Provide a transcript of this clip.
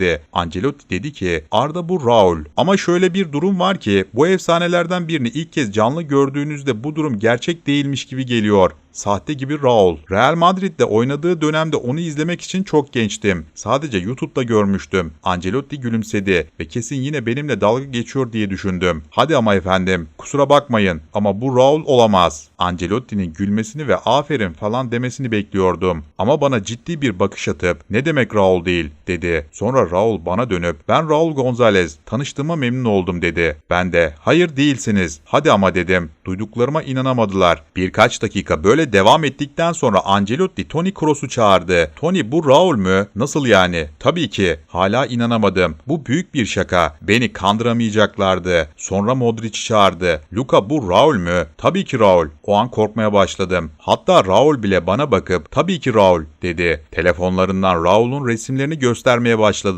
de Ancelotti dedi ki Arda bu Raul. Ama şöyle bir durum var ki bu efsanelerden birini ilk kez canlı gördüğünüzde bu durum gerçek değilmiş gibi geliyor. Sahte gibi Raul. Real Madrid'de oynadığı dönemde onu izlemek için çok gençtim. Sadece YouTube'da görmüştüm. Ancelotti gülümsedi ve kesin yine benimle dalga geçiyor diye düşündüm. Hadi ama efendim kusura bakmayın ama bu Raul olamaz. Ancelotti'nin gülmesini ve aferin falan demesini bekliyordum. Ama bana ciddi bir bakış atıp ne demek Raul değil dedi. Sonra Raul bana dönüp ben Raul Gonzalez tanıştığıma memnun oldum dedi. Ben de hayır değilsiniz hadi ama dedim. Duyduklarıma inanamadılar. Birkaç dakika böyle devam ettikten sonra Ancelotti Toni Kroos'u çağırdı. Toni bu Raul mü? Nasıl yani? Tabii ki. Hala inanamadım. Bu büyük bir şaka. Beni kandıramayacaklardı. Sonra Modric'i çağırdı. Luka bu Raul mü? Tabii ki Raul. O an korkmaya başladım. Hatta Raul bile bana bakıp tabii ki Raul dedi. Telefonlarından Raul'un resimlerini göstermeye başladılar.